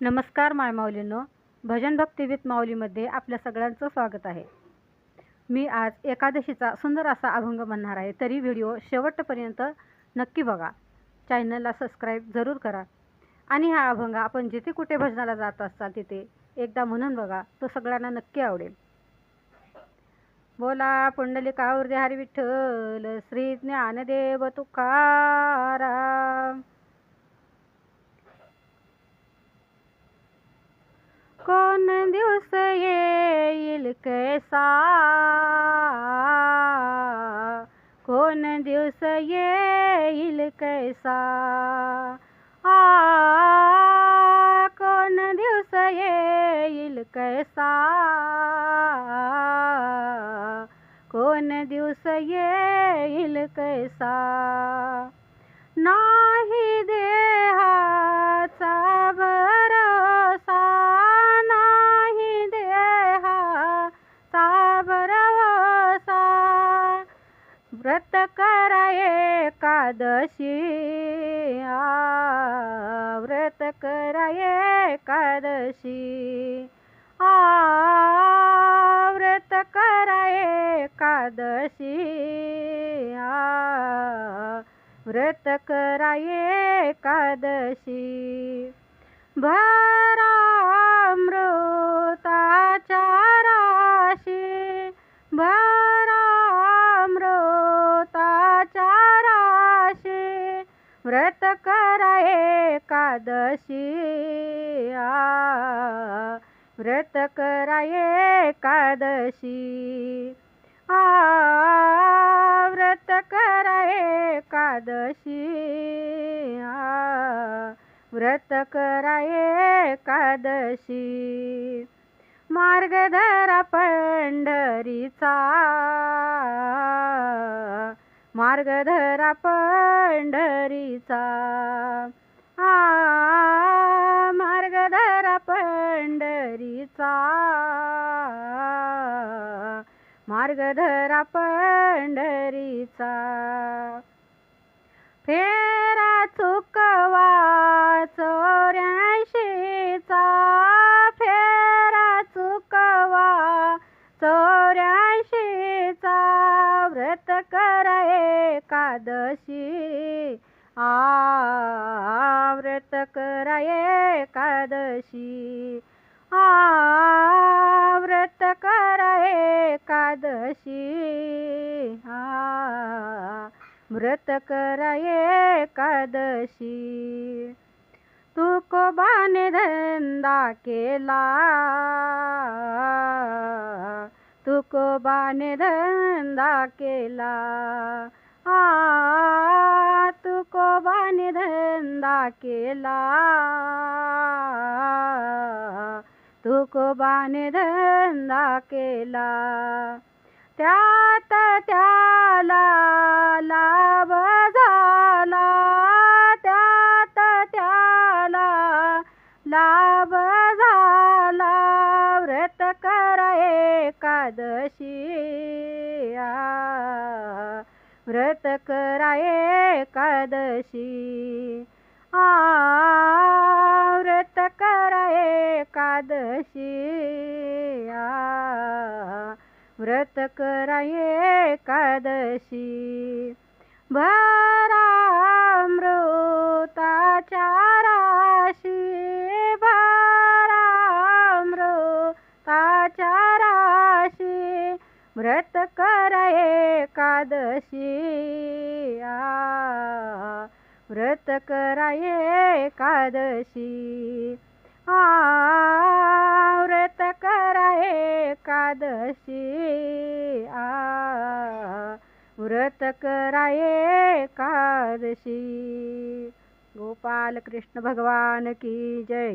नमस्कार माय माऊलींनो भजन भक्ती विथ माऊलीमध्ये आपल्या सगळ्यांचं स्वागत आहे. मी आज एकादशीचा सुंदर असा अभंग म्हणणार आहे. तरी व्हिडिओ शेवटपर्यंत नक्की बघा. चॅनलला सबस्क्राईब जरूर करा. आणि हा अभंग आपण जिथे कुठे भजनाला जात असाल तिथे एकदा म्हणून बघा. तो सगळ्यांना नक्की आवडेल. बोला पुंडलिका हृदय हरी विठ्ठल श्री ज्ञानदेव तुकाराम. कोण दिवस येईल कैसा? कोण दिवस येईल कैसा? आ कोण दिवस येईल कैसा? कोण दिवस येईल कैसा? नाही व्रत करा एकादशी. आ व्रत करा एकादशी. आ व्रत करा एकादशी. आ व्रत करा एकादशी. भरा व्रत करा एकादशी. आ व्रत करा एकादशी. आ व्रत करा एकादशी. आ व्रत करा एकादशी. मार्गधरा पंढरीचा. मार्गधरा पंढरीचा. आ मार्गधरा पंढरीचा. मार्गधरा पंढरीचा. फेरा चुकवा व्रत कर एकादशी. आ व्रत कर एकादशी. आ व्रत करा एकादशी. आ व्रत कर एकादशी. तुकोबाने धंदा केला. तुकोबाने धंदा केला. आ तुकोबाने धंदा केला. तुकोबाने धंदा केला. त्यात त्या व्रत करा एकादशी. व्रत करा एकादशी. आ व्रत करा एकादशी. आ व्रत करा एकादशी. भा व्रत कर एकादशी. आ व्रत करा एकादशी. आ व्रत करा एकादशी. आ व्रत करा एकादशी. गोपाल कृष्ण भगवान की जय.